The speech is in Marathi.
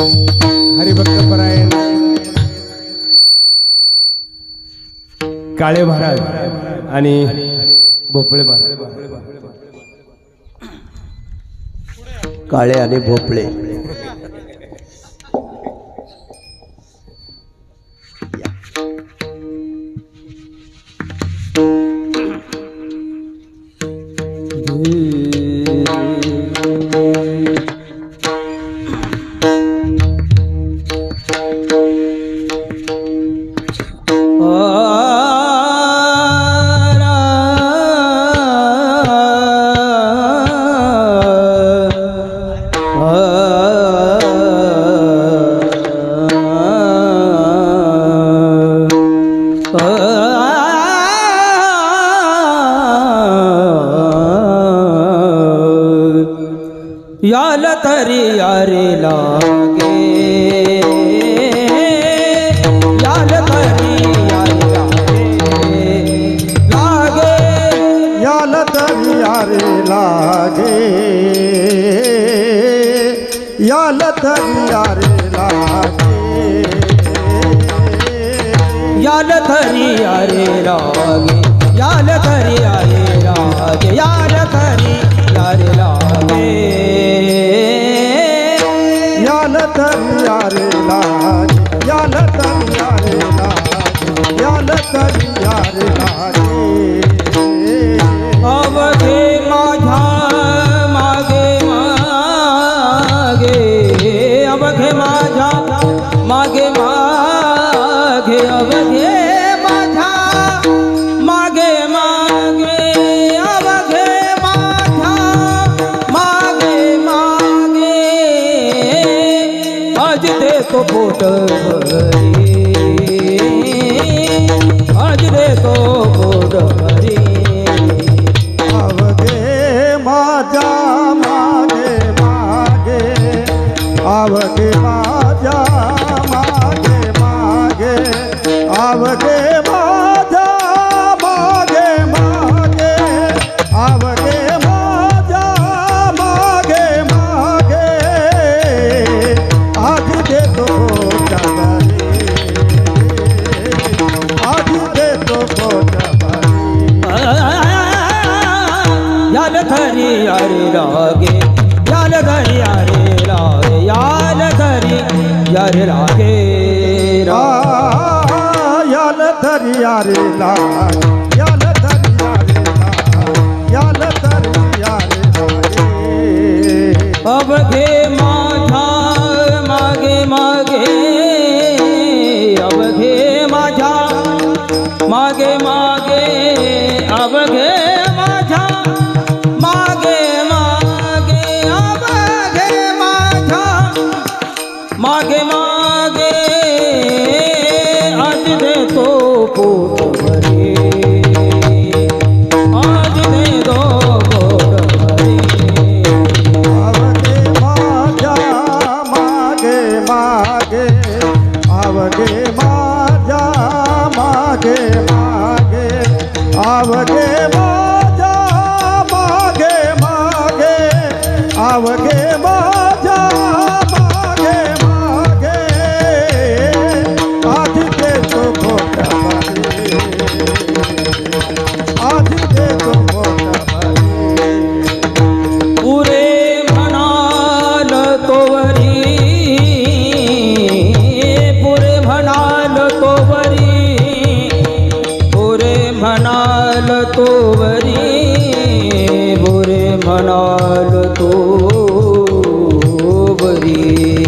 हरिभक्त परायण काळे महाराज आणि भोपळे महाराज. काळे आणि भोपळे. याल तरी यारे लागे. याल तरी लागे. याल तरी यारे लागे. याल तरी यारे लागे. याल तरी यारे लागे. याल तरी यारे लागे. याल तरी આવકે માજા માગે માગે. આવકે માજા માગે માગે. આવકે માજા માગે માગે. આજ દે તો ખોટા આજ દે તો ખોટા યાદ ધરી હરી રાગે, યાદ ધરી હરી રાગે, યાદ यारे लागे याल दर्या रे ला याल दर्या रे ला याल दर्या रे अब घे माझा मागे मागे अब घे माझा मागे मागे अब घे आवत મનાલ તો વરી બોરે મનાલ તો વરી.